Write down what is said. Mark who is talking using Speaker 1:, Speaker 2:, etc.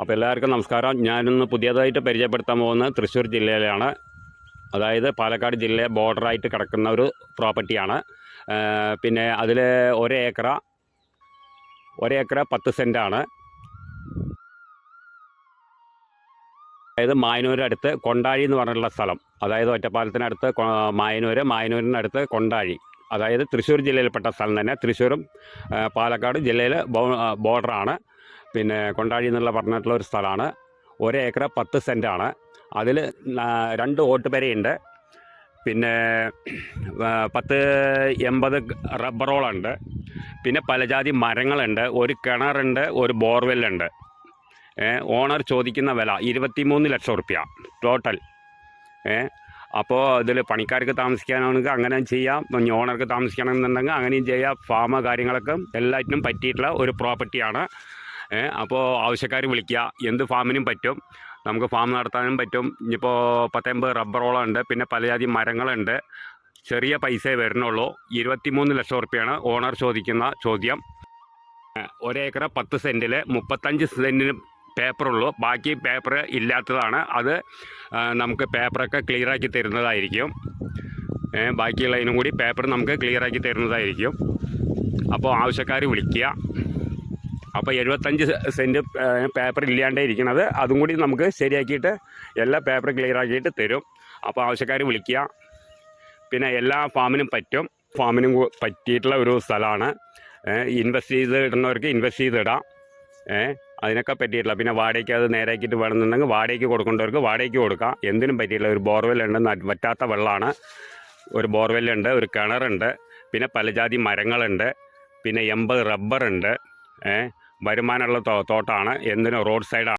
Speaker 1: അപ്പോൾ എല്ലാവർക്കും നമസ്കാരം. ഞാനിന്ന് പുതിയതായിട്ട് പരിചയപ്പെടുത്താൻ പോകുന്നത് തൃശ്ശൂർ ജില്ലയിലാണ്. അതായത് പാലക്കാട് ജില്ലയെ ബോർഡറായിട്ട് കിടക്കുന്ന ഒരു പ്രോപ്പർട്ടിയാണ് പിന്നെ അതിൽ ഒരേക്കറ ഒരേക്കറ പത്ത് സെന്റാണ് അതായത് മായനൂരടുത്ത് കൊണ്ടാഴി എന്ന് പറഞ്ഞിട്ടുള്ള സ്ഥലം. അതായത് ഒറ്റപ്പാലത്തിനടുത്ത് മായനൂർ മായനൂരിനടുത്ത് കൊണ്ടാഴി. അതായത് തൃശ്ശൂർ ജില്ലയിൽപ്പെട്ട സ്ഥലം തന്നെ. തൃശ്ശൂരും പാലക്കാട് ജില്ലയിൽ ബോർഡറാണ് പിന്നെ കൊണ്ടാഴി എന്നുള്ള പറഞ്ഞിട്ടുള്ള ഒരു സ്ഥലമാണ്. ഒരേക്കർ പത്ത് സെന്റാണ് അതിൽ രണ്ട് ഓട്ടുപെരയുണ്ട് പിന്നെ പത്ത് എൺപത് റബ്ബറോളുണ്ട് പിന്നെ പലജാതി മരങ്ങളുണ്ട്. ഒരു കിണറുണ്ട് ഒരു ബോർവെല്ലുണ്ട്. ഓണർ ചോദിക്കുന്ന വില ഇരുപത്തിമൂന്ന് ലക്ഷം റുപ്യ ടോട്ടൽ. അപ്പോൾ ഇതിൽ പണിക്കാർക്ക് താമസിക്കാനാണെങ്കിൽ അങ്ങനെ ചെയ്യാം. ഓണർക്ക് താമസിക്കണമെന്നുണ്ടെങ്കിൽ അങ്ങനെയും ചെയ്യാം. ഫാമ് കാര്യങ്ങളൊക്കെ എല്ലാറ്റിനും പറ്റിയിട്ടുള്ള ഒരു പ്രോപ്പർട്ടിയാണ്. അപ്പോൾ ആവശ്യക്കാർ വിളിക്കുക എന്ത് ഫാമിനും പറ്റും. നമുക്ക് ഫാം നടത്താനും പറ്റും. ഇനിയിപ്പോൾ പത്തൊമ്പത് റബ്ബറോളം ഉണ്ട് പിന്നെ പലജാതി മരങ്ങളുണ്ട്. ചെറിയ പൈസയെ വരുന്നുള്ളൂ ഇരുപത്തിമൂന്ന് ലക്ഷം റുപ്യാണ് ഓണർ ചോദിക്കുന്ന ചോദ്യം. ഒരേക്കർ പത്ത് സെന്റിൽ മുപ്പത്തഞ്ച് സെന്റിന് പേപ്പറുള്ളൂ. ബാക്കി പേപ്പർ ഇല്ലാത്തതാണ്. അത് നമുക്ക് പേപ്പറൊക്കെ ക്ലിയറാക്കി തരുന്നതായിരിക്കും. ബാക്കിയുള്ളതിനും കൂടി പേപ്പർ നമുക്ക് ക്ലിയറാക്കി തരുന്നതായിരിക്കും. അപ്പോൾ ആവശ്യക്കാർ വിളിക്കുക അപ്പോൾ എഴുപത്തഞ്ച് സെന്റ് പേപ്പർ ഇല്ലാണ്ടേ ഇരിക്കണത് അതും കൂടി നമുക്ക് ശരിയാക്കിയിട്ട് എല്ലാ പേപ്പർ ക്ലിയറാക്കിയിട്ട് തരും. അപ്പോൾ ആവശ്യക്കാർ വിളിക്കുക. പിന്നെ എല്ലാ ഫാമിനും പറ്റും. ഫാമിനും പറ്റിയിട്ടുള്ള ഒരു സ്ഥലമാണ്. ഇൻവെസ്റ്റ് ചെയ്ത് ഇടുന്നവർക്ക് ഇൻവെസ്റ്റ് ചെയ്തിടാം. അതിനൊക്കെ പറ്റിയിട്ടില്ല പിന്നെ വാടകയ്ക്ക് അത് നേരാക്കിയിട്ട് വേണമെന്നുണ്ടെങ്കിൽ വാടകയ്ക്ക് കൊടുക്കേണ്ടവർക്ക് വാടകയ്ക്ക് കൊടുക്കാം. എന്തിനും പറ്റിയില്ല ഒരു ബോർവെൽ ഉണ്ട് വറ്റാത്ത വെള്ളമാണ്. ഒരു ബോർവെല്ലുണ്ട് ഒരു കിണറുണ്ട് പിന്നെ പലജാതി മരങ്ങളുണ്ട് പിന്നെ എൺപത് റബ്ബറുണ്ട് ഏ വരുമാനമുള്ള തോട്ടമാണ് എന്തിനും റോഡ് സൈഡാണ്